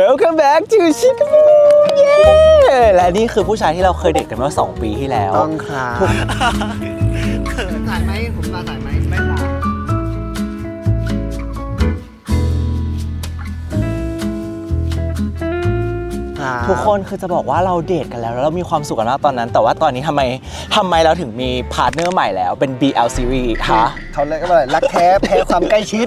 Welcome back to Chicago เย้และนี่คือผู้ชายที่เราเคยเดทกันเมื่อ 2 ปีที่แล้ว ต้องครับถ่ายไหมผมมาถ่าย ทุกคนคือจะบอกว่าเราเดทกันแล้วแล้วเรามีความสุขกันมากตอนนั้น แต่ว่าตอนนี้ทำไมทำไมเราถึงมีพาร์ทเนอร์ใหม่แล้วเป็น BL series ฮะเขาเรียกว่าอะไรรักแท้แพ้ความใกล้ชิด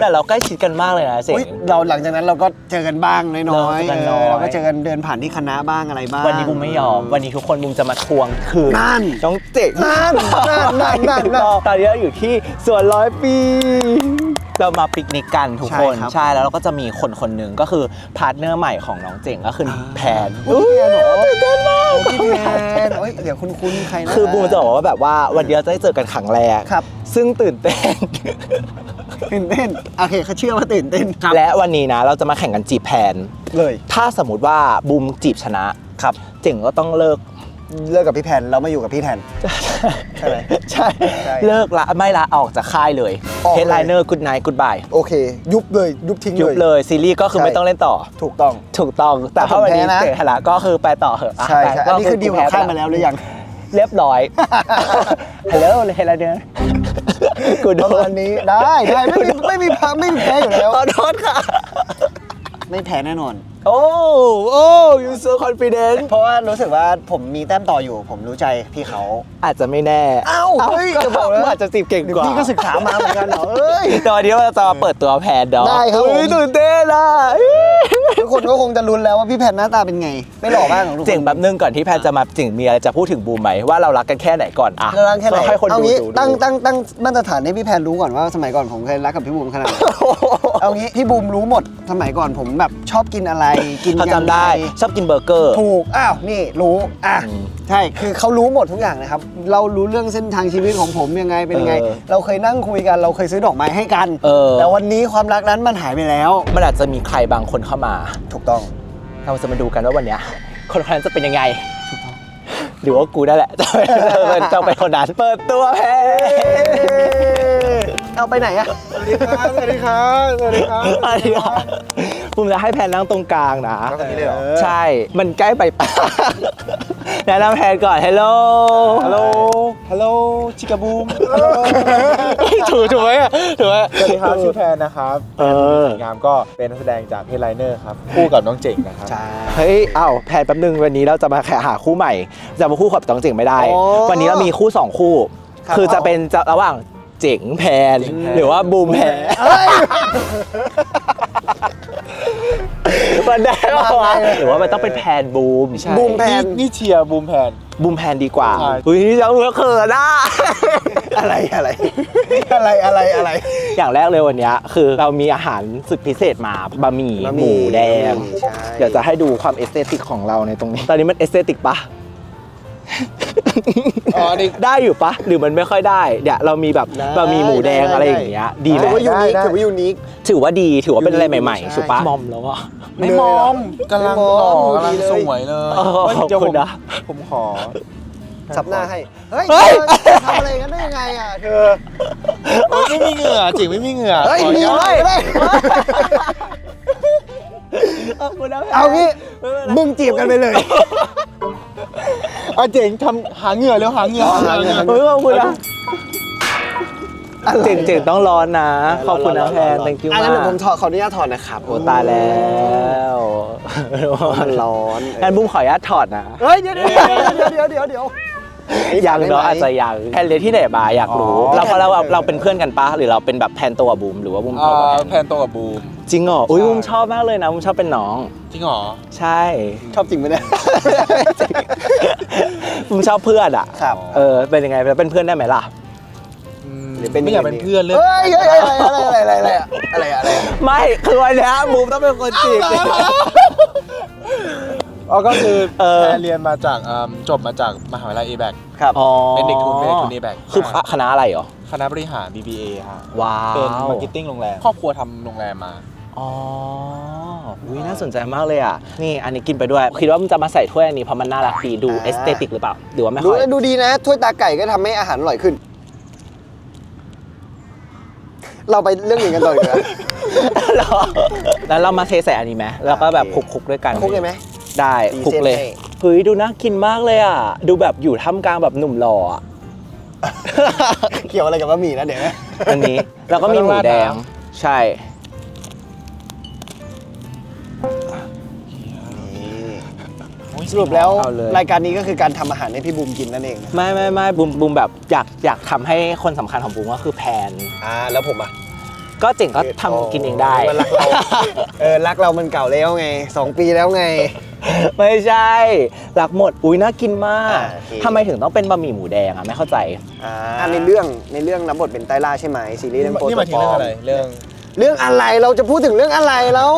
แต่เราใกล้ชิดกันมากเลยนะเจ๋งอุ๊ยเราหลังจากนั้นเราก็เจอกันบ้างน้อยๆเราเจอกันน้อย เราก็เจอกันเดินผ่านที่คณะบ้างอะไรบ้าง วันนี้บุมไม่ยอม วันนี้ทุกคนบุมจะมาทวงคืนนั่นน้องเจ๋งนั่นนั่นนั่นนั่นนั่น ตอนนี้เราอยู่ที่สวนร้อยปี เรามาปิกนิกกันทุกคน ใช่ครับใช่แล้วเราก็จะมีคนคนหนึ่งก็คือพาร์ทเนอร์ใหม่ของน้องเจ๋งก็คือแพนพี่แพนเหรอตื่นเต้นมากพี่แพนเอ้ยเดี๋ยวคุณคุณใครนะคือบูมจะบอกว่าแบบว่าวันเดียวจะได้เจอกันครั้งแรกครับซึ่งตื่นเต้น ตื่นเต้นโอเคเขาเชื่อว่าตื่นเต้นและวันนี้นะ เราจะมาแข่งกันจีบแพน เลย ถ้าสมมติว่าบูมจีบชนะครับ เจ๋งก็ต้องเลิก เลิกกับพี่แพนเรามาอยู่กับพี่แทน ใช่ไหมใช่ใช่เลิกละไม่ละออกจากค่ายเลยออกเลย เฮดไลเนอร์กูดไนท์กูดบายโอเค ยุบเลยยุบทิ้งยุบเลยซีรีส์ก็คือใช่ ไม่ต้องเล่นต่อ ถูกต้อง ถูกต้องแต่แต่ถ้าวันนี้ผมแพ้นะ เจ๋งชนะก็คือไปต่อเหอะะใช่ไปใช่อันนี้คือดีลกับค่ายมาแล้วหรือยัง เรียบร้อย ฮัลโหลเฮดไลเนอร์กูโดประมานณนี้ได้ได้ไม่มีไม่มีพักไม่มีแพ้อยู่แล้ว ขอโทษค่ะ ไม่แพ้แน่นอน โอ้โอ้ you so confident เพราะว่ารู้สึกว่าผมมีแต้มต่ออยู่ ผมรู้ใจพี่เขา อาจจะไม่แน่เอ้าเฮ้ยจะบอกแล้วอาจจะจีบเก่งกว่าพี่ก็ศึกษามาเหมือนกันเหรอเอ้ยแต่วันนี้เราจะมาเปิดตัวแพนเดอได้ครับผม เฮ้ยตื่นเต้นอะ ทุกคนก็คงจะลุ้นแล้วว่าพี่แพนหน้าตาเป็นไง ไม่หล่อบ้างหรอทุกคนเจ๋งแบบนึงก่อนที่แพนจะมาเจ๋งมีอะไรจะพูดถึงบูมไหมว่าเรารักกันแค่ไหนก่อนอะเรารักแค่ไหนให้คนเอาดูงี้ดูตั้งดูตั้งตั้งมาตรฐานให้พี่แพนรู้ก่อนว่าสมัยก่อนผมเคยรักกับพี่บูมขนาดไหนเอางี้พี่บูมรู้หมดสมัยก่อนผมแบบชอบกินอะไรกินเขายังจำได้ ไง ชอบกินเบอร์เกอร์ ถูก อ้าว นี่รู้อะอืมใช่ คือเขารู้หมดทุกอย่างนะครับ เรารู้เรื่องเส้นทางชีวิตของผมยังไง เป็นยังไง เออเราเคยนั่งคุยกัน เราเคยซื้อดอกไม้ให้กัน เออ แต่วันนี้ความรักนั้นมันหายไปแล้ว มันอาจจะมีใครบางคนเข้ามาถูกต้อง เราจะมาดูกันว่าวันเนี้ยคนคนนั้นจะเป็นยังไงหรือว่ากูนั่นแหละจะเป็นจะเป็นคนนั้นเปิดตัวแพนเอาไปไหนอะสวัสดีครับ สวัสดีครับ สวัสดีครับ อะไรอะภูมิจะให้แพนนั่งตรงกลางนะตรงนี้เลยเหรอ ใช่ มันใกล้ไปปะ แนะนำแพนก่อน ฮัลโหล ฮัลโหล ฮัลโหล ชิคาบูมถูกถูกไหมอะถูกไหม สวัสดีครับชื่อแพนนะครับเออสวยงามก็เป็นนักแสดงจากเฮดไลเนอร์ครับคู่กับน้องเจ๋งนะครับใช่เฮ้ยเอ้าแพนแป๊บนึงวันนี้เราจะมาแข่หาคู่ใหม่ จะมาคู่กับต้องเจ๋งไม่ได้ อ๋อวันนี้เรามีคู่สองคู่ ครับคือจะเป็นจะระหว่างเจ๋งแพน เจ๋งแพน หรือว่าบูมแพนเฮ้ย มันได้ปะวะหรือว่ามันต้องเป็นแพนบูมใช่ บูมแพน นี่เชียร์บูมแพน บูมแพนดีกว่าใช่อุ้ยจะเอื้อเขินอะ อะไรอะไร อะไรอะไรอะไร อย่างแรกเลยวันเนี้ยคือเรามีอาหารสุดพิเศษมาบะหมี่บะหมี่หมูแดง ใช่ เดี๋ยวจะให้ดูความเอสเตติกของเราในตรงนี้ ตอนนี้มันเอสเตติกปะ อ๋อนี่ ได้อยู่ปะหรือมันไม่ค่อยได้เดี๋ยวเรามีแบบได้บะหมี่หมูแดงอะไรอย่างเงี้ยดีไหมถือว่ายูนิคได้ ถือว่ายูนิค ถือว่าดีถือว่าเป็นอะไรใหม่ใช่ ๆถูกปะมอมแล้วอะไม่มอมกำลังหล่อกำลังสวยเลย เออเฮ้ยขอบเดี๋ยวคุผณมนะ ผมขอสับหน้าให้ เฮ้ยเฮ้ย เธอทำอะไรกันได้ยังไงอะเธอเฮ้ยไม่มีเหงื่อเจ๋งไม่มีเหงื่อเฮ้ยขอมีอนุญาต เลยได้เอาคุณนะเอางี้มึงจีบกันไปเลย อะเจ๋งทำหาเหงื่อเร็วหาเหงื่ออ๋อหาเหงื่อ เฮ้ยขอบคุณนะเจ๋งๆต้องร้อนนะ ขอบคุณนะแพน thank you อันมานั้นเดี๋ยวผมกถอดขออนุญาตถอดนะครับโอ้ตายแล้วมันร้อนงั้นบุ้มขออนุญาตถอดนะ เฮ้ยเดี๋ยวเดี๋ยวเดี๋ยวเดี๋ยวเดี๋ยว ยังเนาะอาจจะยังแพนเรียนที่ไหนมาอยากรู้เราเราเราเราเป็นเพื่อนกันปะหรือเราเป็นแบบแพนตัวกับบูมหรือว่าบูมอ่ตัวกับาแพนแพนโตกับบูม จริงเหรออุ้ยใช่บูมชอบมากเลยนะบูมชอบเป็นน้อง จริงเหรอ ใช่ ชอบจริงไหมเนี่ย บูมชอบเพื่อนอะครับ เออเป็นยังไงเป็นเพื่อนได้ไหมล่ะอืมหรือเป็นไม่อยากยังไงเป็นเพื่อนเลยเฮ้ยเฮ้ยเฮ้ยอะไรอะไรอะไรอะไรอะไร ไม่คือวันเนี้ยบูมต้องเป็นคนจีบ อ๋อก็คือเออ แพนเรียนมาจากอ่าจบมาจากมหาวิทยาลัยเอแบกครับอ๋อเป็นเด็กทุนเป็นเด็กทุน A-back คือคณะอะไรเหรอ คณะบริหาร BBA ฮะว้าวเป็นมาร์เก็ตติ้งโรงแรมครอบครัวทำโรงแรมมา อ๋ออุ้ยน่าสนใจมากเลยอะ นี่อันนี้กินไปด้วย คิดว่ามันจะมาใส่ถ้วยอันนี้เพราะมันน่ารักดีดูเอสเตติกหรือเปล่าหรือว่าไม่ดูค่อยดูดีนะ ถ้วยตาไก่ก็ทำให้อาหารอร่อยขึ้น เราไปเรื่องอื่นกันต่อดีกว่าเหรอแล้วเรามาเทใส่อันนี้ไหมแล้วก็แบบคลุกๆด้วยกันคลุกเลยไหม ได้ตีคลุกเลยเส้นให้ เฮ้ยดูน่ากินมากเลยอะ ดูแบบอยู่ท่ามกลางแบบหนุ่มหล่ออะ เกี่ยวอะไรกับบะหมี่นะเดี๋ยวนะ อันนี้ แล้วก็มีหมูแดง ใช่สรุปแล้วเอาเลย รายการนี้ก็คือการทำอาหารให้พี่บูมกินนั่นเองนะไม่ไม่ไม่บูมบูมแบบอยากอยากทำให้คนสำคัญของบูมก็คือแพน อ่าแล้วผมอะก็เจ๋งก็ทำกินเองได้ มันรักเรา เออรักเรามันเก่าแล้วไงสองปีแล้วไง ไม่ใช่รักหมดอุ้ยน่ากินมากอ่าโอเค ทำไมถึงต้องเป็นบะหมี่หมูแดงอะไม่เข้าใจ อ่าในเรื่องในเรื่องรับบทเป็นไตรล่าใช่ไหมซีรีส์เรื่องโปรนี่หมายถึงเรื่องอะไร เรื่อง เรื่องอะไรเราจะพูดถึงเรื่องอะไรแล้ว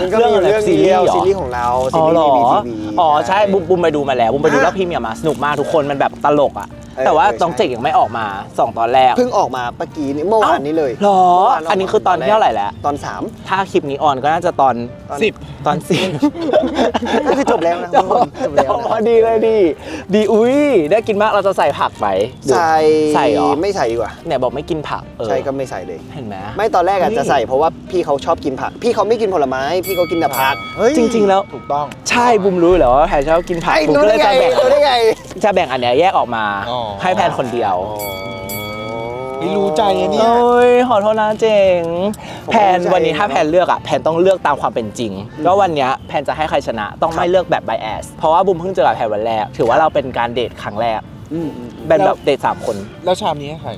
มันก็มีอยู่เรื่เรื่อองงอะไรเดียวซีซีรีรีส์ส์เหรอของเราซีอ๋อรีเหรส์อในทีวีอ๋อใช่บูมบูมไปดูมาแล้วบูมไปดูอะแล้วพรีเมียร์มาสนุกมากทุกคนมันแบบตลกอะเออ แต่ว่าเออใช่ต้องเจ๋งยังไม่ออกมาสองตอนแรก เพิ่งออกมาเมื่อกี้นี้เมื่อวานนี้เลยหรอเมื่วานกมาอันนี้คือตอนที่เท่าไหร่แล้ว ตอนสามถ้าคลิปนี้ออนก็น่าจะตอนตอนสิบตอนสิบก็คือจบแล้วนะจทุกคนจบแล้วพอนะดีเลยดี ดีอุ้ยได้กินมากเราจะใส่ผักไหมหรือใส่ใส่เหรอไม่ใส่ดีกว่าเนี่ยบอกไม่กินผักเออใช่ก็ไม่ใส่เลยเห็นไหมไม่ตอนแรกอาจเฮ้ยจะใส่เพราะว่าพี่เขาชอบกินผัก พี่เขาไม่กินผลไม้พี่เขากินแต่ผักเฮ้ยจริง ๆ แล้วถูกต้องใช่บุมรู้อยู่แล้วว่าแพนชอบกินผักไอ้บุมรู้ก็เลได้ยไงจะแบ่งรู้ได้ไงจะแบ่งอันเนี้ยแยกออกมาอ๋อให้แพนคนเดียวไม่รู้ใจอะเนี่ย โอ้ยขอโทษนะเจ๋งผมแพนเข้าใจวันนี้ถ้าแพนเลือกอะแพนต้องเลือกตามความเป็นจริงก็วันเนี้ยแพนจะให้ใครชนะต้องไม่เลือกแบบไบแอสเพราะว่าบุมเพิ่งเจอกับแพนวันแรก ถือว่าเราเป็นการเดทครั้งแรกอืมอืมเป็นแบบเดทสามคน แล้วชามนี้ให้ใคร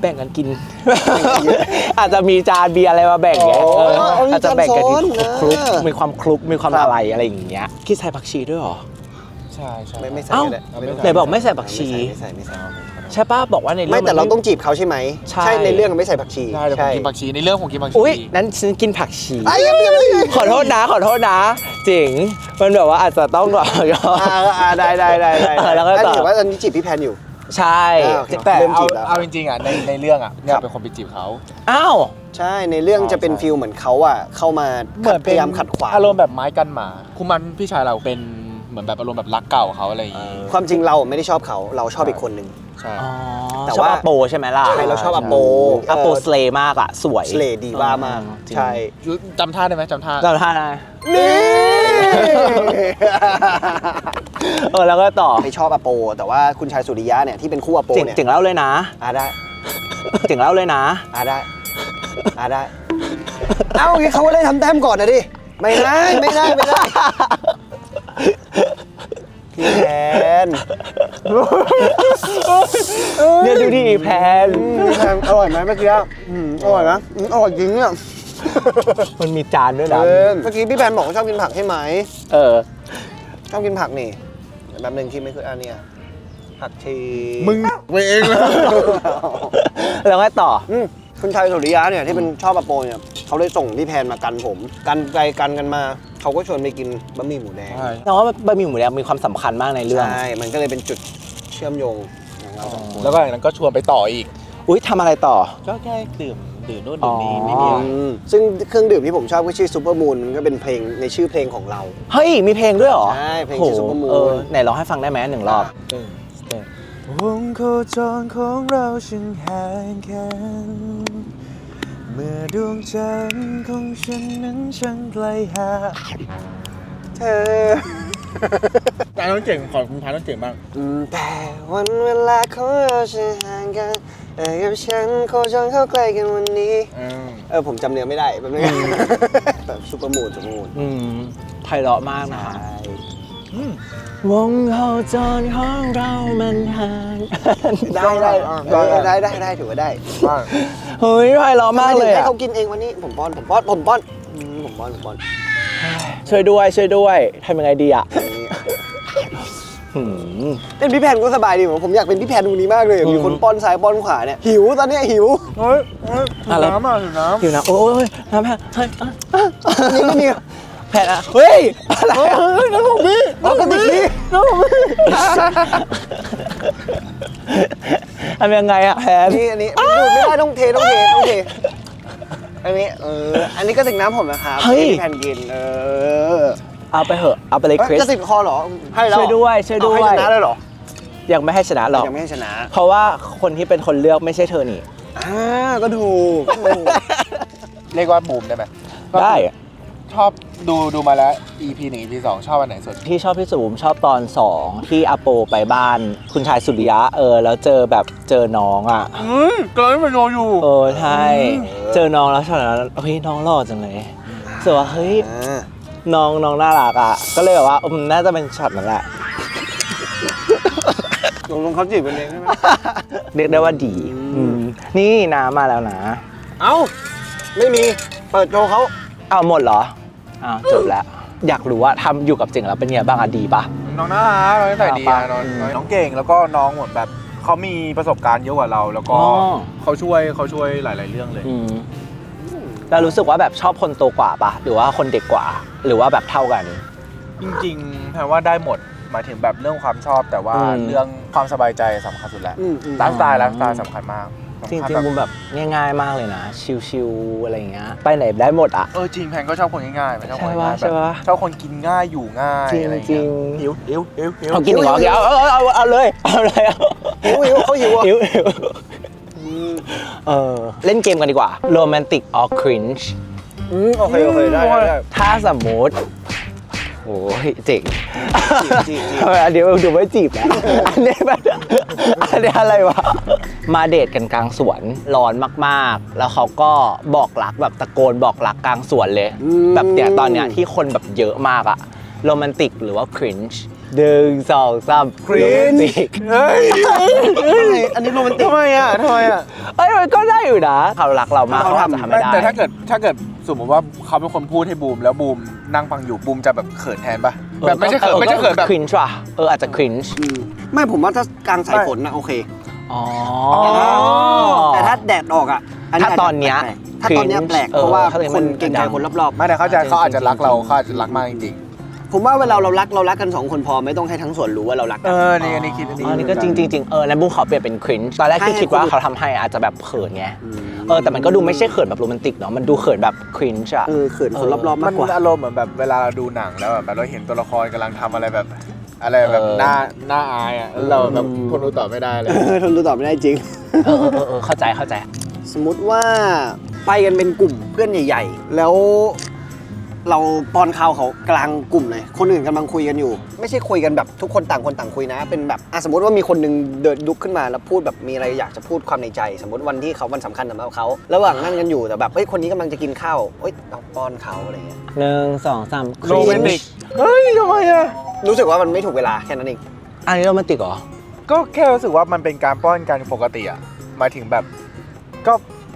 แบ่งกันกิน อาจจะมีจานเบียร์อะไรมาแบ่งไงอ๋อเออเอามีอาจจะแบ่งกันจานซ้อนที่คลุกนะมีความคลุกมีความครับอะไรอะไรอย่างเงี้ยคิดใส่ผักชีด้วยเหรอ ใช่ใช่ ไม่ไม่ใส่เอ้า ก็ได้เอาไม่ใส่ ไหนบอกไม่ใส่ผักชี ไม่ใส่ไม่ใส่ไม่ใส่ใช่ป้าบอกว่าในเรื่ไม่องแต่เราน ต้องจีบเขาใช่ไหมใช่ ในเรื่องไม่ใส่ผักชีใช่เดี๋ยวผมกินผักชีในเรื่องผมกินผักชีอุ้ยนั้นฉันกินผักชี ไอ้ยังยังยังขอโทษนะ ขอโทษนะจริง มันแบบว่าอาจจะต้องแบบ อ่าอ่าได้ได้ได้ได้เออแล้วก็ต่อนนี้ถือว่าตอนนี้จีบพี่แพนอยู่ ใช่ อ่าโอเค แต่เริ่มจีเอาบแล้ว เอาจริงๆอะในในเรื่องอะเนี่ยครับเป็นคนไปจีบเขา อ้าว ใช่ในเรื่องจะเป็นใช่ ฟิลเหมือนเขาอะเข้ามาเหมือนพเป็นยายามขัดขวาง อารมณ์แบบไม้กันหมาคุมันพี่ชายเราเป็น เหมือนแบบอารมณ์แบบรักเก่าเขาอะไรอย่างงี้ความจริงเราไม่ได้ชอบเขาเราชอบอีกคนหนึ่ง ใช่อ๋อแต่ชอบว่าอาโปใช่ไหมล่ะใช่เราชอบอาโปอาโปสเลย์มากอะ สวยสเลดีว่ามาก จริง ใช่ จำท่าได้ไหมจำท่าจำท่าได้นี่เออแล้วก็ต่อไม่ชอบอาโป แต่ว่าคุณชายสุริยะเนี่ยที่เป็นคู่อาโปเจ๋งเนี่ยเจ๋งเล่าเลยนะอ่าได้เจ๋งเล่าเลยนะ อ่าได้อ่าได้ เอ้างี้เขาก็ได้ทำแต้มก่อนนะดิ ไม่ได้ ไม่ได้ ไม่ได้ พี่แทนเนี่ยดูดิแพนอืมพี่แทนอร่อยไหมเมื่อกี้อืมอร่อยไหมอืมอร่อยจริงเนี่ยมันมีจานด้วยนะเออเมื่อกี้พี่แพนบอกว่าชอบกินผักใช่ไหมเออ ชอบกินผักนี่แบบหนึ่งคิดไม่คืออันเนี้ยผักชีมึงไปเองเลยแล้วก็ต่อ อืมคุณชายสุริยะเนี่ยที่เป็นชอบอาโปเนี่ยเขาเลยส่งพี่แพนมากันผม กันไปกันกันมา เขาก็ชวนไปกินบะหมี่หมูแดง ใช่ แต่ว่าบะหมี่หมูแดงมีความสำคัญมากในเรื่อง ใช่ มันก็เลยเป็นจุดเชื่อมโยงของเราสองคนแล้วก็อย่างนั้นก็ชวนไปต่ออีก อุ้ยทำอะไรต่อ ก็แค่ดื่มดื่มนู่นอ๋ดื่อมนี่ไม่มีอะไร อืมซึ่งเครื่องดื่มที่ผมชอบก็ชื่อซูเปอร์มูนมันก็เป็นเพลงในชื่อเพลงของเรา เฮ้ย มีเพลงด้วยเหรอใช่ เพลงโหชื่อ Super Moon เออไหนร้องให้ฟังได้ไหมหนึ่งรอบหนึ่งสองวงโคจรของเราช่างห่างกันเมื่อดวงจันทร์ของฉันนั้นช่างไกลห่างเธอแต่ต้องเก่งขอคุณพายต้องเก่งบ้างอืมแต่วันเวลาของเราช่างห่างกันแต่กับฉันโคจรเข้าใกล้กันวันนี้ เออผมจำเนื้อไม่ได้แป๊บนึงแบบซูเปอร์มูนซูเปอร์มูนอืมไพเราะมากนะ ใช่ วงโคจรของเรามันห่างได้ได้ได้ได้ได้ได้ถือว่าได้เฮ้ยไพเราะมากเลยทำไถึงให้อะเขากินเองวันนี้ผมป้อนผมป้อนผมป้อนอืมผมป้อนผมป้อนช่วยด้วยช่วยด้วยทำยังไงดีอะนี่หืมเป็นพี่แพนก็สบายดีผมผมอยากเป็นพี่แพนตรงนี้มากเลยอืมมีคนป้อนซ้ายป้อนขวาเนี่ยหิวตอนเนี้ยหิวเฮ้ยเฮ้ยหิวน้ำอะหิวน้ำอยู่นะโอ้ยน้ำแพนเฮ้ยอะนี่ไม่มี แพนอะเฮ้ยอะไรอะน้ำของพี่เอากระติกนี้ทำยังไงอะแพนนี่อันนี้ดูดไม่ได้ต้องเทต้องเทต้องเทอันนี้เอออันนี้ก็สิงน้ำผมนะครับให้พี่แพนกินเออเอาไปเหอะเอาไปเลยเอ้ยคริส จะติดคอเหรอให้แล้วช่วยด้วยช่วยด้วย เอาให้ชนะเลยเหรอยังไม่ให้ชนะหรอก ยังไม่ให้ชนะเพราะว่าคนที่เป็นคนเลือกไม่ใช่เธอนี่ อ่าก็ถูกก็ถูกเรียกว่าบูมได้ไหมได้ ชอบดูดูมาแล้ว EP 1 EP 2ชอบอันไหนสุด ที่ชอบที่สุดผมชอบตอน 2 ที่อาโปไปบ้านคุณชายสุริยะเออ แล้วเจอแบบเจอน้องอะ อืมเกินไปโนอยู่ เออใช่เจอน้องแล้วช็อตนั้นเฮ้ยน้องหล่อจังเลยรู้สึกว่าเฮ้ยอ่าน้องน้องน่ารักอะ ก็เลยแบบว่าอืมน่าจะเป็นช็อตนั้นแหละลงลงเขาจีบกันเองใช่ไหมเรียกได้ว่าดีอืมนี่น้ำมาแล้วนะ เอ้า ไม่มี เปิดโชว์เขา เอาหมดเหรออ้าวจบแล้ว อยากรู้ว่าทำอยู่กับจริงแล้วเป็นไงบ้างอะดีปะ น้องน่ารักน้องนิสัยดีอะน่ารักน้องอืมน้องเก่งแล้วก็น้องเหมือนแบบเขามีประสบการณ์เยอะกว่าเรา แล้วก็อ๋อ เขาช่วยเขาช่วยหลาย ๆ เรื่องเลย อืมแล้วรู้สึกว่าแบบชอบคนโตกว่าปะหรือว่าคนเด็กกว่า หรือว่าแบบเท่ากัน จริงๆแพลว่าได้หมดหมายถึงแบบเรื่องความชอบแต่ว่าอืม เรื่องความสบายใจสำคัญสุดแหละอืมอืม ไลฟ์สไตล์ไลฟ์สไตล์สำคัญมาก จริงสำคัญๆแบบมุมแบบง่ายๆมากเลยนะ ชิวๆอะไรอย่างเงี้ยไปไหนได้หมดอะ เออจริงแพนก็ชอบคนง่ายๆไม่ชอบคนใช่ง่าปะยๆใช่แบบปะชอบคนกินง่ายอยู่ง่ายจริงอะไรอย่างจริเงี้งยหิวหิวหิวหิวเอากินอีกเหรอเอาเอาเอาเอาเอาเลยเอาเลยเอาหิวหิวเขาหิวอะหิวหิวอืมเออเล่นเกมกันดีกว่า romantic or cringe อืมโอเคโอเคได้ได้ได้ถ้าสมมติ โอ้ยเจ๋งจีบจีบจีบทำไมอันนี้ดูไม่จีบแล้วอันนี้แบบอันนี้อะไรวะ มาเดทกันกลางสวนร้อนมากๆ แล้วเขาก็บอกรักแบบตะโกนบอกรักกลางสวนเลยอืมแบบเนี่ยตอนเนี้ยที่คนแบบเยอะมากอะโรแมนติกหรือว่าครินช์หนึ่งสองสาม cringe เฮ้ยเฮ้ยอันนี้โรแมนติกทำไมอะทำไมอะเอ้ยมันก็ได้อยู่นะเขารักเรามากเขาเขาทำอาจจะทำไม่ได้แต่ถ้าเกิดถ้าเกิด สมมติว่าเขาเป็นคนพูดให้บูมแล้วบูมนั่งฟังอยู่บูมจะแบบเขินแทนปะแบบไม่ใช่เขินไม่ใช่เขินแบบครินช์ว่ะเอออาจจะครินช์อืมไม่ผมว่าถ้ากลางสายฝนนะโอเคอ๋อแต่ถ้าแดดออกอะถ้าตอนเนี้ยถ้าตอนเนี้ยแปลกเออเพราะว่าเขาเลยคนมันเก่งใจดังคนรอบไม่แต่เขาใจะเขาอาจจะรักเราเขาอาจจะรักมากจริงๆผมว่าเวลาเรารักเรารักกันสองคนพอไม่ต้องให้ทั้งส่วนรู้ว่าเรารักๆกัเอนอนี่อันนี้คิดอันนี้อ๋อนี่ก็จริงจริงๆเออแล้วบุ้งขอเปลี่ยนเป็นครินช์ตอนแรกที่ให้คิดว่าคุณเขาทำให้อาจจะแบบเขินไงม เออแต่มันก็ดูไม่ใช่เขินแบบโรแมนติกเนาะมันดูเขินแบบครินช์อะ เออเขินคนรอบๆมัมากนกว่าอารมณ์เหมือนแบบเวลาเราดูหนังแล้วแบบเราเห็นตัวละครกำลังทำอะไรแบบ อะไรแบบหน้าหน้าอายอะแล้วเราแบบทนดูต่อไม่ได้เลย เออทนดูต่อไม่ได้จริง เออเออเออเออเข้าใจเข้าใจ สมมุติว่าไปกันเป็นกลุ่มเพื่อนใหญ่ ๆ แล้ว เราป้อนข้าวเขากลางกลุ่มเลย คนอื่นกำลังคุยกันอยู่ ไม่ใช่คุยกันแบบทุกคนต่างคนต่างคุยนะ เป็นแบบอะสมมติว่ามีคนหนึงเดินลุกขึ้นมาแล้วพูดแบบมีอะไรอยากจะพูดความในใจ สมมติวันที่เขาวันสำคัญสำหรับเขา ระหว่างนั่งกันอยู่แต่แบบเฮ้ยคนนี้กำลังจะกินข้าวเฮ้ยต้องป้อนเขาอะไรเงี้ยหนึ่งสองสามโรแมนติก เฮ้ยทำไมอะ รู้สึกว่ามันไม่ถูกเวลาแค่นั้นเองอันนี้โรแมนติกเหรอ ก็แค่รู้สึกว่ามันเป็นการป้อนกันปกติอะหมายถึงแบบ ก็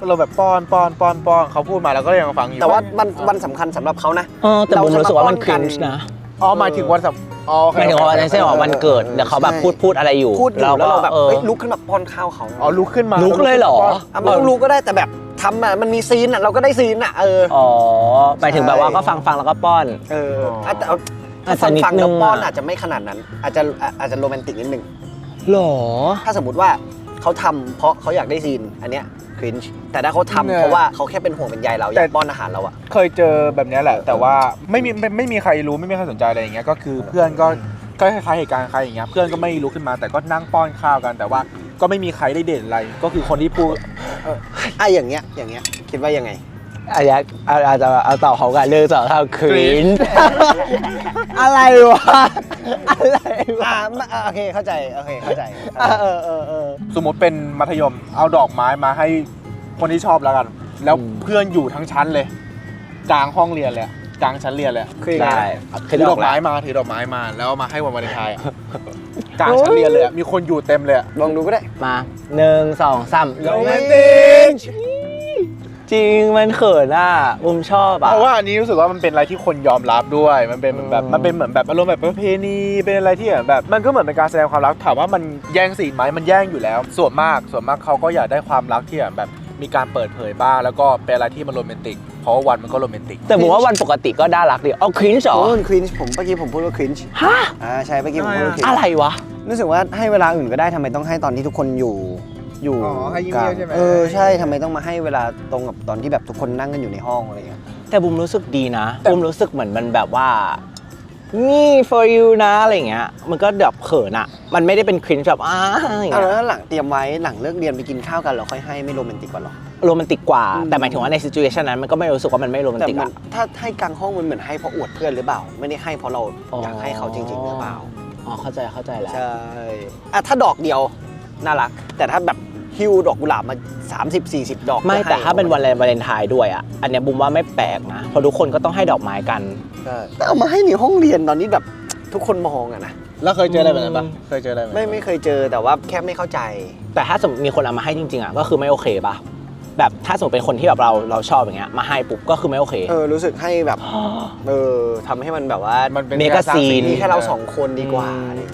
เราแบบป้อนป้อนป้อนป้อนเขาพูดมาแล้วก็ยังฟังอยู่แต่ว่าวันวันสำคัญสำหรับเขานะ เออแต่ผมรู้สึกว่ามันครินช์นะอ๋อหมายถึงวันสับอ๋อโอเคหมายถึงว่าในเส้นของวันเกิดเดี๋ยวเขาแบบพูดพูดอะไรอยู่พูดอยู่แล้วเราแบบออเฮ้ยลุกขึ้นมาป้อนข้าวเขาอ๋อลุกขึ้นมาลุกเลยเหรอป้นอะไม่ต้องรู้ก็ได้แต่แบบทำอะมันมีซีนอะเราก็ได้ซีนอะเอออ๋อหมายถึงแบบว่าก็ฟังฟังแล้วก็ป้อน เอออาจจะเอาอาจจะฟังนิดฟังนึแล้วงป้อนอะอาจจะไม่ขนาดนั้น อาจจะอะอาจจะโรแมนติกนิดนึงหรอ ถ้าสมมติว่า เขาทำเพราะเขาอยากได้ซีนอันเนี้ยครินช์แต่ถ้าเขาทำเพราะว่าเขาแค่เป็นห่วงเป็นใยเราอยากป้อนอาหารเราอะเคยเจอแบบเนี้ยแหละ แต่ว่าไม่มีไม่ไม่มีใครรู้ไม่มีใครสนใจอะไรอย่างเงี้ยก็คือเพื่อนก็ก็คล้ายๆเหตุการณ์ใครอย่างเงี้ยเพื่อนก็ไม่ลุกขึ้นมาแต่ก็นั่งป้อนข้าวกัน แต่ว่าก็ไม่มีใครได้เด่นอะไร ก็คือคนที่พูด อะอย่างเงี้ยอย่างเงี้ยคิดว่ายังไง อาจจะอาจจะเอาต่อเขากันเรื่องสองเท่าครินอะไรวะ อะไรวะอ่าอะโอเคเข้าใจโอเคเข้าใจเออเออเออ สมมติเป็นมัธยมเอาดอกไม้มาให้คนที่ชอบแล้วกัน แล้วอืมเพื่อนอยู่ทั้งชั้นเลย กลางห้องเรียนเลยอะกลางชั้นเรียนเลยอะคือยังไงได้ถือดอกไม้มาถือดอกไม้มา แล้วเอามาให้วันวาเลนไทน์อะกลางชั้นเรียนเลยอะมีคนอยู่เต็มเลยอะลองดูก็ได้มาหนึ่งสองสามโรแมนติก จริงมันเขินอะมุมชอบอะ เพราะว่าอันนี้รู้สึกว่ามันเป็นอะไรที่คนยอมรับด้วย มันเป็นแบบอืมมันเป็นเหมือนแบบอารมณ์แบบประเพณีเป็นอะไรที่แบบ มันก็เหมือนเป็นการแสดงความรักถามว่ามันแย่งสีนไหมมันแย่งอยู่แล้ว ส่วนมากส่วนมากเขาก็อยากได้ความรักที่แบบมีการเปิดเผยบ้างแล้วก็เป็นอะไรที่มันโรแมนติก เพราะว่าวันมันก็โรแมนติก แต่ผมว่าวันปกติก็น่ารักดีเอาครินช์เหรอโอ้มันครินช์ผมเมื่อกี้ผมพูดว่าครินช์ฮะอ่าใช่เมื่อกี้ผมพูดว่าครินช์อะไรวะรู้สึกว่าให้เวลาอื่นก็ได้ทำไมต้องให้ตอนที่ทุกคนอยู่ อยู่อ๋อให้ยิ้มกลางเยอะใช่ไหม เออใช่ทำไมต้องมาให้เวลาตรงกับตอนที่แบบทุกคนนั่งกันอยู่ในห้องอะไรเงี้ย แต่บุมรู้สึกดีนะบุมรู้สึกเหมือนมันแบบว่า นี่ for you นะอะไรอย่างเงี้ย มันก็แบบเขินอะมันไม่ได้เป็นครินแบบอ้าอย่างเอาเงี้ย แล้วหลังเตรียมไว้หลังเลิกเรียนไปกินข้าวกันเราค่อยให้ไม่โรแมนติกกว่าหรอ โรแมนติกกว่า อืม แต่หมายถึงว่าใน situation นั้นมันก็ไม่รู้สึกว่ามันไม่โรแมนแต่ติกมัอะนถ้าให้กลางห้องมันเหมือนให้เพราะอวดเพื่อนหรือเปล่า ไม่ได้ให้เพราะเราอยากให้เขาจริงๆหรือเปล่า อ๋อเข้าใจเข้าใจแล้ว ใช่อะถ้าดอกเดียวน่ารัก แต่ถ้าแบบ ฮิวดอกกุหลาบมา 30 40 ดอกไม่ก็ให้แต่ถ้าเป็นวันวาเลนไทน์ด้วยอะอันเนี้ยบุมว่าไม่แปลกนะเพราะทุกคนก็ต้องให้ดอกไม้กันใช่แต่เอามาให้ในห้องเรียนตอนนี้แบบทุกคนมองอะนะแล้วเคยเจออะไรแบบนั้นปะอืมเคยเจออะไรแบบไม่นั้นไม่เคยเจอแต่ว่าแค่ไม่เข้าใจ แต่ถ้าสมมติมีคนเอามาให้จริงๆอะก็คือไม่โอเคปะแบบถ้าสมมติเป็นคนที่แบบเราเราชอบอย่างเงี้ยมาให้ปุ๊บก็คือไม่โอเค เออรู้สึกให้แบบเออทำให้มันแบบว่ามันเป็นเมกะซีน มีแค่เราสองคนดีกว่า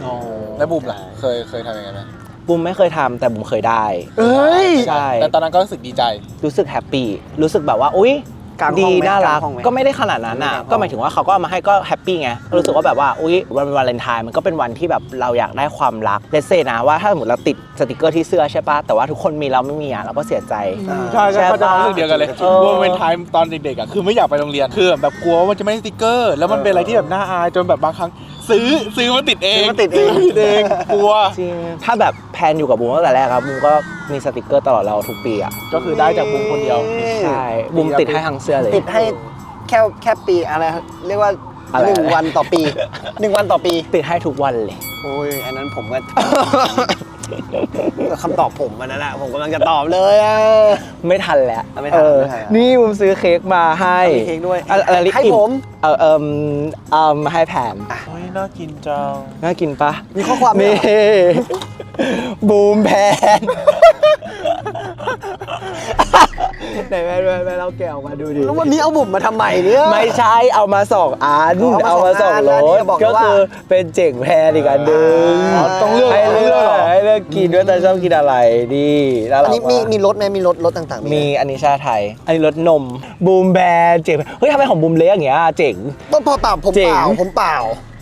อ๋อแล้วบุมล่ะเคยเคยทำยังไงไหม บุมไม่เคยทำแต่บุมเคยได้ เอ้ย ใช่ แต่ตอนนั้นก็รู้สึกดีใจ รู้สึกแฮปปี้รู้สึกแบบว่าอุ้ยกลางห้ดีองไหมน่ารักกลางห้องไหมก็ไม่ได้ขนาดนั้นอะไม่กลางห้อง ก็หมายถึงว่าเขาก็เอามาให้ก็แฮปปี้ไงก็รู้สึกว่าแบบว่าอุ้ยวันวาเลนไทน์มันก็เป็นวันที่แบบเราอยากได้ความรักเลสเซนะว่าถ้าสมมติเราติดสติกเกอร์ที่เสื้อใช่ปะแต่ว่าทุกคนมีเราไม่มีอะเราก็เสียใจ ใช่ใช่ใช่เขาจะปะรู้สึกเดียวกันเลยเออ ว่าเป็นไทม์ตอนเด็กๆอะคือไม่อยากไปโรงเรียนคือแบบกลัวว่ามันจะไม่ได้สติกเกอร์ แล้วมันเป็นอะไรที่แบบน่าอายจนแบบบางครั้ง ซื้อซื้อมาติดเองซื้อมาติดเอง ซื้มาติดเองกลัว จริงถ้าแบบแพลนอยู่กับบูมตั้งแต่แรกครับบูมก็มีสติกเกอร์ตลอดเราทุกปีอะก็คือได้จากบุมคนเดียว ใช่บูมติดให้ทั้งเสื้อเลย ติดให้แค่แค่ปีอะไร เรียกว่าอะไร หนึ่งวันต่อปีหนึ่งวันต่อปี ติดให้ทุกวันเลย โอ้ยอันนั้นผมก็ คำตอบผมอันนั้นแหละผมกำลังจะตอบเลยอะ ไม่ทันแล้วไม่ทันเออไม่ทัน นี่บูมซื้อเค้กมาให้มีเค้กด้วยอะไรอะไรให้อิ่ผม เออเอมเอมให้แผนเฮ้ ยน่ากินจัง น่ากินปะมีข้อความไหมนี่เหรอบูมแพนไหนแม่แม่แม่เราแกะออกมาดูดิ แล้ววันนี้เอาบุ่มมาทำไมเนี่ย ไม่ใช่เอามาสองอันอ๋อเอาเอามามาสสอองงอันรแล้วนี่สจะบอกก็ว่าคือเป็นเจ๋งแพนอีกอันหนึ่งอ๋อต้องเลือกให้เลือกต้องเลือกเหรอให้เลือกกินว่าแต่ชอบกินอะไรดีน่าอัรันกนี้มีมากมีรถไหมมีรถรถต่างๆมีไหอันนี้ชาไทย อันนี้รสนมบูมแบร์เจ๋งเฮ้ยทำไมของบูมเล็กอย่างเงี้ยเจ๋งต้องพอเปล่าผมเจ๋งเปล่าผมเปล่า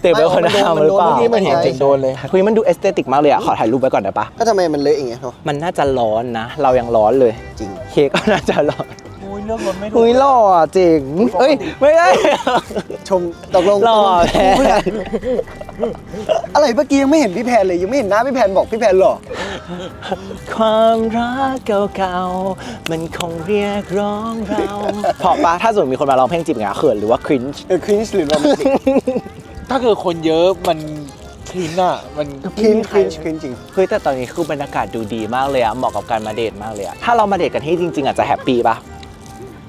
เจ๋งเป็นคนไม่ทำหรือเปล่าโดนเมื่อกี้มันเห็นไงเจ๋งโดนเลยคุยมันดูเอสเตติกมากเลยอะขอถ่ายรูปไว้ก่อนได้ปะก็ทำไมมันเลอะอย่างเงี้ยเนาะมันน่าจะร้อนนะ เรายังร้อนเลยจริงเค้กก็น่าจะร้อนโอ้ยเลือกรถไม่ถูกคุยหล่ออะเจ๋งเอ้ยไม่ได้ชมตกลงหล่อตกลงแพนอะไรเมื่อกี้ยังไม่เห็นพี่แพนเลยยังไม่เห็นหน้าพี่แพนบอกพี่แพนหล่อความรักเก่าๆมันคงเรียกร้องเราเพราะปะถ้าสมมติมีคนมาร้องเพลงจีบอย่างเงี้ยเขินหรือว่าครินช์เออครินช์หรือโรแมนติก ถ้าเกิดคนเยอะมันคลีนอะ มันครินช์ครินช์ครินช์จริงเฮ้ยแต่ตอนนี้คือบรรยากาศดูดีมากเลยอะเหมาะกับการมาเดทมากเลยอะถ้าเรามาเดทกันที่จริง ๆอาจจะแฮปปี้ปะ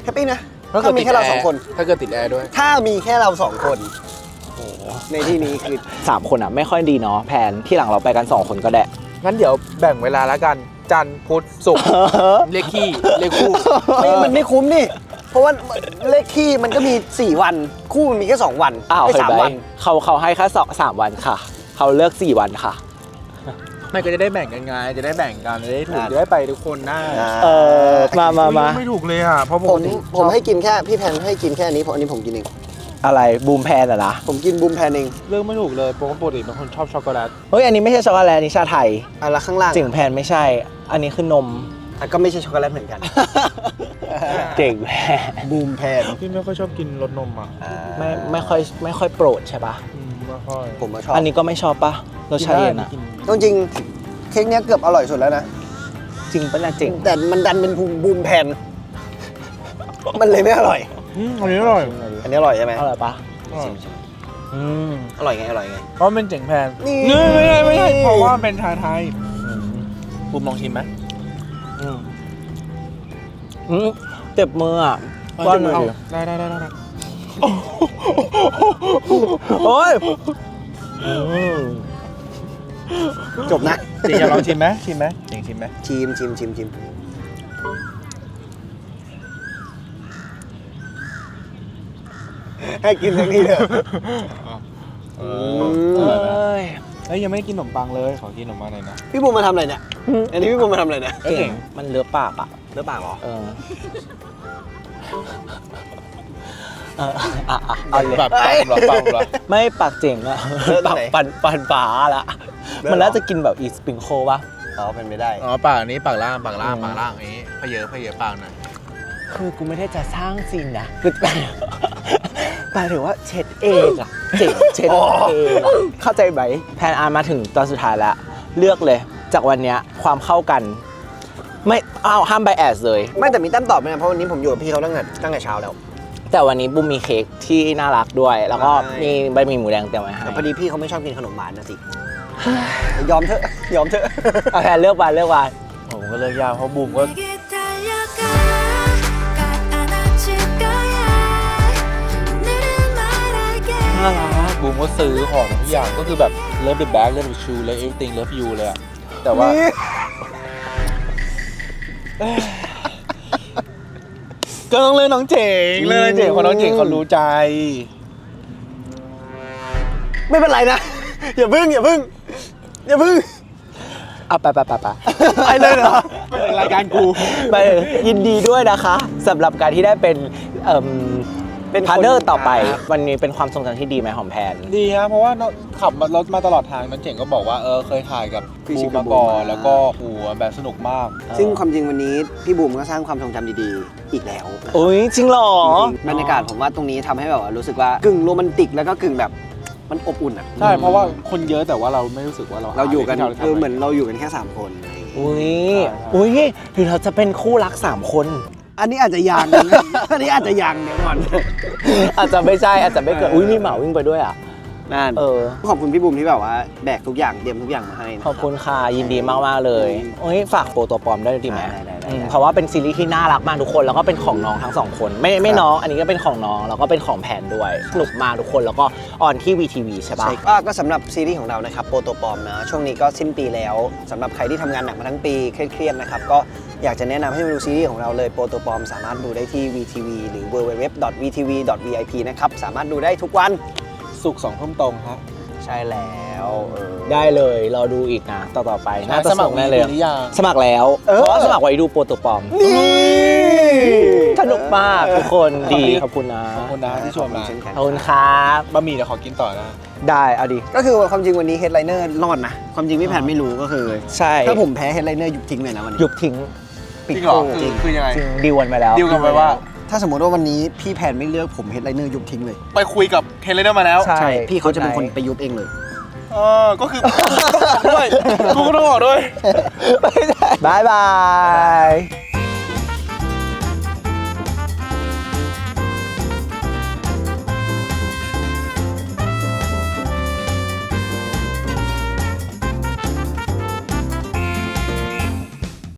แฮปปี้นะถ้าเกิถ้าดมีติดแค่เราแอสองร์คน ถ้าเกิดติดแอร์ด้วย ถ้ามีแค่เราสองคนในที่นี้คือสามคนอะไม่ค่อยดีเนาะแผนที่หลังเราไปกันสองคนก็ได้ งั้นเดี๋ยวแบ่งเวลาแล้วกัน จันทร์พุธศุกร์เรียกขี้เรียกคู่ไม่มันไม่คุ้มนี่เพ ราะว่าเลขที่มันก็มี 4 วัน คู่มันมีแค่2วันอ้าวไม่เห็นสามไหมวัน เขาเขาให้แค่สองสามวันค่ะ เขาเลือกสี่วันค่ะ ไม่ก็จะได้แบ่งกันไงจะได้แบ่งกันจะได้ถูกจะได้ไปทุกคนได้เออมามามาไม่ถูกเลยอะเพราะปผกมติผมให้กินแค่พี่แพนให้กินแค่นี้เพราะอันนี้ผมกินเองอะไรบูมแพนอะนะผมกินบูมแพนเองเลือกไม่ถูกเลยปกติเป็นคนชอบช็อกโกแลตเฮ้ยอันนี้ไม่ใช่ช็อกโกแลตอันนี้ชาไทย อันละข้างล่างเจ๋งแพนไม่ใช่ อันนี้คือนม อะก็ไม่ใช่ช็อกโกแลตเหมือนกันเจ๋งแพนบูมแพนพี่ไม่ค่อยชอบกินรสนมอะไม่ไม่ค่อยไม่ค่อยโปรดใช่ปะอืมไม่ค่อยผมมาชอบอันนี้ก็ไม่ชอบปะรสชาติเย็นอะกินจริงๆเค้กเนี้ยเกือบอร่อยสุดแล้วนะ จริงปะเนี่ยเจ๋งแต่มันดันเป็นบูมแพน มันเลยไม่อร่อย อืมอันนี้อร่อยอันนี้อร่อยใช่ไหมอร่อยปะอร่อยอืมอร่อยไงอร่อยไง เพราะมันเจ๋งแพนนี่ ไม่ใช่ไม่ใช่เพราะว่าเป็นชาไทยบูมลองชิมไหมอืม อืมเจ็บมืออะเอาก้อนเจ็บมือเอาดิได้ได้ได้ได้โอ้ยอืมจบนะเจ๋งอยากลองชิมไหมชิมไหมเจ๋งชิมไหมชิมชิมชิมชิมให้กินทั้งนี้เลยเอเออ้ยเฮ้ยยังไม่ได้กินขนมปังเลย ขอกินขนมปังหน่อยนะ พี่บูมมาทำอะไรเนี่ย อันนี้พี่บูมมาทำอะไรเนี่ย เก่ง มันเลือปากอะ เลือปากเหรอ เออเอออะอะเอาเลยแบบปังเหรอปังเหรอ ไม่ปากเจ๋งอะเออตรปางกไหนปันปันฝาละเลิกเหรอมันน่าจะกินแบบอีสปริงโคปะ อ๋อเป็นไม่ได้อ๋อปากนี้ปากล่างปากล่างอืม ปากล่างอย่างนี้พะเยอะพะเยอะปากหน่อยคือกูไม่ได้จะสร้างซีนนะคือหมายถึงว่าเช็ดเองอะเจ็บเช็ดเองอะเข้าใจไหมแพนอาร์มาถึงตอนสุดท้ายแล้ว เลือกเลย จากวันเนี้ยความเข้ากัน ไม่อ้าวห้ามไบแอสเลย ไม่แต่มีแต้มตอบไหมนะเพราะวันนี้ผมอยู่กับพี่เขาตั้งแต่ตั้งแต่เช้าแล้ว แต่วันนี้บุ้มมีเค้กที่น่ารักด้วย แล้วก็ ใช่ มีบะหมี่หมูแดงเตรียมไว้ให้ แต่พอดีพี่เขาไม่ชอบกินขนมหวานนะสิ ยอมเถอะ ยอมเถอะ เอาแพนเลือกไปเลือกไป ผมก็เลือกยากเพราะบูมก็ 내게 달려가 꽉 안아줄 거야 오늘은 말할게 น่ารักบูมก็ซื้อของทุกอย่างก็คือแบบเลิฟเดอะแบ็กเลิฟเดอะชูเลิฟเอฟติงเลิฟยูเลยอะแต่ว่า ก็ต้องเลือกน้องเจ๋งเลือกน้องเจ๋งเพราะน้องเจ๋งเขารู้ใจ ไม่เป็นไรนะ อย่าพึ่งอย่าพึ่งอย่าพึ่งเอาไปไปไปไปไปเลยเหรอรายการกู ไปยินดีด้วยนะคะสำหรับการที่ได้เป็นเอ่ม เป็นพาร์ทเนอคร์ต่อไปครับวันนี้เป็นความทรงจำที่ดีไหมของแพน ดีฮะเพราะว่าน้องขับมารถมาตลอดทางน้องเจ๋งก็บอกว่าเออเคยถ่ายกับพี่บูชิมคกับมาก่อนบูมมาแล้วก็โอ้โหแบบสนุกมาก ซึ่งความจริงวันนี้พี่บูมก็สร้างความทรงจำดีๆ อีกแล้วโอ้ยจริงเหรอจริงๆบรรยากาศผมว่าตรงนี้ทำให้แบบว่ารู้สึกว่ากึ่งโรแมนติกแล้วก็กึ่งแบบมันอบอุ่นอะใช่เพราะว่าคนเยอะแต่ว่าเราไม่รู้สึกว่าเราเราอยู่กันหาะไรเออที่ราทำเหมือนเราอยู่กันแค่สามคนอะไรอย่างเงี้ย อุ้ยใช่อุ้ยหรือเราจะเป็นคู่รักสามคน อันนี้อาจจะยัง อันนี้อาจจะยังเดี๋ยวก่อน อาจจะไม่ใช่อาจจะไม่เกิดอุ้ยมีหมาวิ่งไปด้วยอะ นั่นเออ ขอบคุณพี่บูมที่แบบว่าแบกทุกอย่างเตรียมทุกอย่างมาให้นะขอบคุณค่ะยินดีมากมากๆเลยโอ้ยฝากโปรตัวปลอมได้ดีไหมได้ได้ได้อืมเพราะว่าเป็นซีรีส์ที่น่ารักมากทุกคน แล้วก็เป็นของน้องทั้งสองคน ไม่ไม่น้อง อันนี้ก็เป็นของน้อง แล้วก็เป็นของแผนด้วยสนุกมากทุกคนแล้วก็ออนที่ VTV ใช่ปะ ใช่ก็ก็สำหรับซีรีส์ของเรานะครับโปรโตปอมนะ ช่วงนี้ก็สิ้นปีแล้วสำหรับใครที่ทำงานหนักมาทั้งปีเครียดๆนะครับก็อยากจะแนะนำให้มาดูซีรีส์ของเราเลยโปรโตปอมสามารถดูได้ที่ VTV หรือ www.vtv.vip นะครับสามารถดูได้ทุกวัน สุกร์สองทุ่มตรงฮะใช่แล้วเออได้เลยรอดูอีกนะ ต่อต่อๆไปน่าจะสสมันุครกแน่เลย หรือยัง สมัครแล้วเออ เพราะว่าสมัครไว้ดูโปรตัวปลอมนี่ สนุกมากทุกคนดีขอบคุณนะขอบคุณนะที่ชวนมาเช่นกันขอบคุณครับ บะหมี่เดี๋ยวขอกินต่อนะ ได้เอาดิก็คือความจริงวันนี้เฮดไลเนอร์รอดนะ ความจริงพี่แพนไม่รู้ก็คือ ใช่ถ้าผมแพ้เฮดไลเนอร์ยุบทิ้งเลยนะวันนี้หยุบทิ้งจริงเหรอจริงคือยังไง จริงดีลกันไปแล้วดีลกันไปว่า ถ้าสมมติว่าวันนี้พี่แพนไม่เลือกผมเฮดไลเนอร์ยุบทิ้งเลยไปคุยกับเทเลเนอร์มาแล้วใช่ พี่เขาจะเป็นคนไปยุบเองเลย เออก็คือกูก็ต้องออกด้วยกูก็ต้องออกด้วย บายบาย